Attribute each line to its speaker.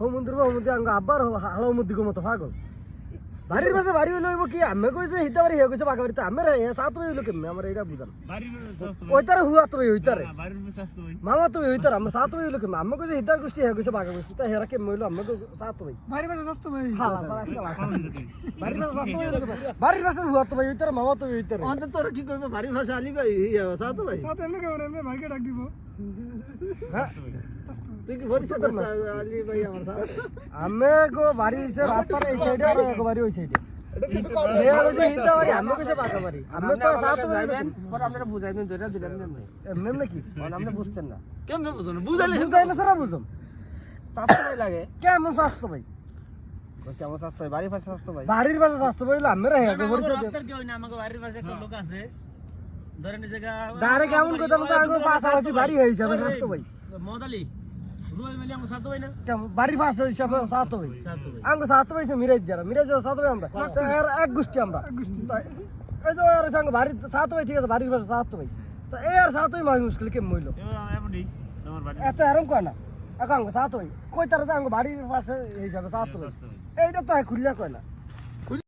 Speaker 1: ও মন্দির মন্দির আঙ্গ আব্বার হালো মন্দির মতো পাগল বাড়ির পাশে বাড়ি হইল হইব কি? আমি কইছে হিতা বাড়ি হে কইছে বাগা বাড়িতে। আমি রে সাত হয়ে হইল কেমনে আমার এটা বুঝান। ওইতারে হুয়া তো হইতারে মামা তো হইতারে আমরা সাত হয়ে হইল কেমনে আমি কইছে হিতার গোষ্ঠী হে কইছে বাগা গোষ্ঠী তা হেরা কেমনে হইল আমি সাত হই
Speaker 2: বাড়ি বাড়ি যাস তো ভাই
Speaker 1: হালা বাড়ির পাশে সাত হয়ে কেমনে? বাড়ির পাশে হুয়া তো ভাই হইতারে মামা তো হইতারে
Speaker 2: অন্তত তোর কি করবে বাড়ি ভাষা আলি ভাই সাথে ভাই সাথে এমনি কেমন এমনি ভাইকে ডাক দিব
Speaker 1: হ্যাঁ আমি গো বাড়ি হইছে রাস্তার এই সাইডে আর এক বাড়ি ওই সাইডে কেমনে?
Speaker 2: পর আপনারা বুঝাই দেন যেটা দিলাম এমনি।
Speaker 1: এমনি এমনি কি? আপনি বুঝছেন না।
Speaker 2: কেমনে বুঝুন? বুঝাইলে
Speaker 1: বুঝাইলে সারা বুঝুম।
Speaker 2: স্বাস্থ্য ভাই
Speaker 1: কেমন স্বাস্থ্য ভাই?
Speaker 2: কেমন স্বাস্থ্য ভাই
Speaker 1: বাড়ির পাশে স্বাস্থ্য ভাই আমি রে হে ডাইরেক্ট কেমন কথা মতো আগে পাশাপাশি বাড়ি হয়ে হিসাবে স্বাস্থ্য ভাই কেমন বাড়ির পাশে হিসাবে সাত ভাই আঙ্গ সাত ভাই মিরাজ যারা মিরাজ যারা সাত ভাই আমরা তো এক গোষ্ঠী আমরা তো এই যে এর সঙ্গে বাড়ির সাত ভাই ঠিক আছে বাড়ির পাশে সাত ভাই তো এই আর সাত ভাই মাঝে মুশকিল কেমন হইল এত এরম কয় না এখন সাত ভাই কই তারা আঙ্গ বাড়ির পাশে হিসাবে সাত ভাই এইটা তো খুললে কয় না